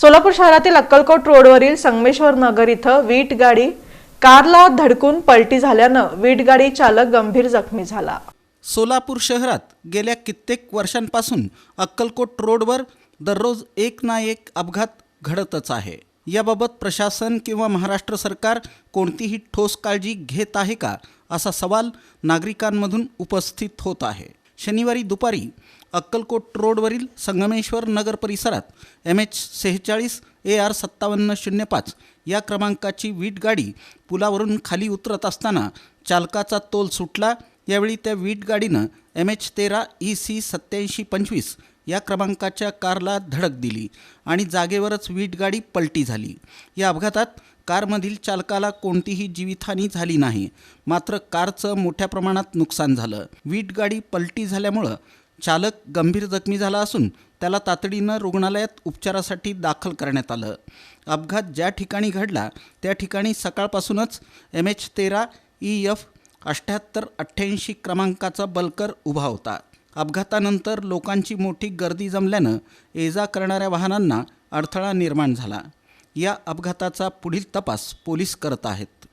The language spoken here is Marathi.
सोलापूर शहरातील अक्कलकोट रोडवरील संगमेश्वर नगर इथं वीट गाडी कारला धडकून पलटी झाल्यानं वीट गाडी चालक गंभीर जखमी झाला. सोलापूर शहरात गेल्या कित्येक वर्षांपासून अक्कलकोट रोडवर दररोज एक ना एक अपघात घडतच आहे. याबाबत प्रशासन किंवा महाराष्ट्र सरकार कोणतीही ठोस काळजी घेत आहे का असा सवाल नागरिकांमधून उपस्थित होत आहे. शनिवारी दुपारी अक्कलकोट रोडवरील संगमेश्वर नगर परिसरात एम एच सेहेचाळीस ए आर सत्तावन्न शून्य पाच या क्रमांकाची वीट गाडी पुलावरून खाली उतरत असताना चालकाचा तोल सुटला. यावेळी त्या वीट गाडीनं एम एच तेरा ई सी सत्याऐंशी पंचवीस या क्रमांकाच्या कारला धडक दिली आणि जागेवरच वीट गाडी पलटी झाली. या अपघातात कारमधील चालकाला कोणतीही जीवितहानी झाली नाही. मात्र कारचं मोठ्या प्रमाणात नुकसान झालं. वीट गाडी पलटी झाल्यामुळं चालक गंभीर जखमी झाला असून त्याला तातडीनं रुग्णालयात उपचारासाठी दाखल करण्यात आलं. अपघात ज्या ठिकाणी घडला त्या ठिकाणी सकाळपासूनच एम एच तेरा ई एफ अठ्ठ्याहत्तर अठ्ठ्याऐंशी क्रमांकाचा बलकर उभा होता. अपघातानंतर लोकांची मोठी गर्दी जमल्यानं ये जा करणाऱ्या वाहनांना अडथळा निर्माण झाला. या अपघाताचा पुढील तपास पोलीस करत आहेत.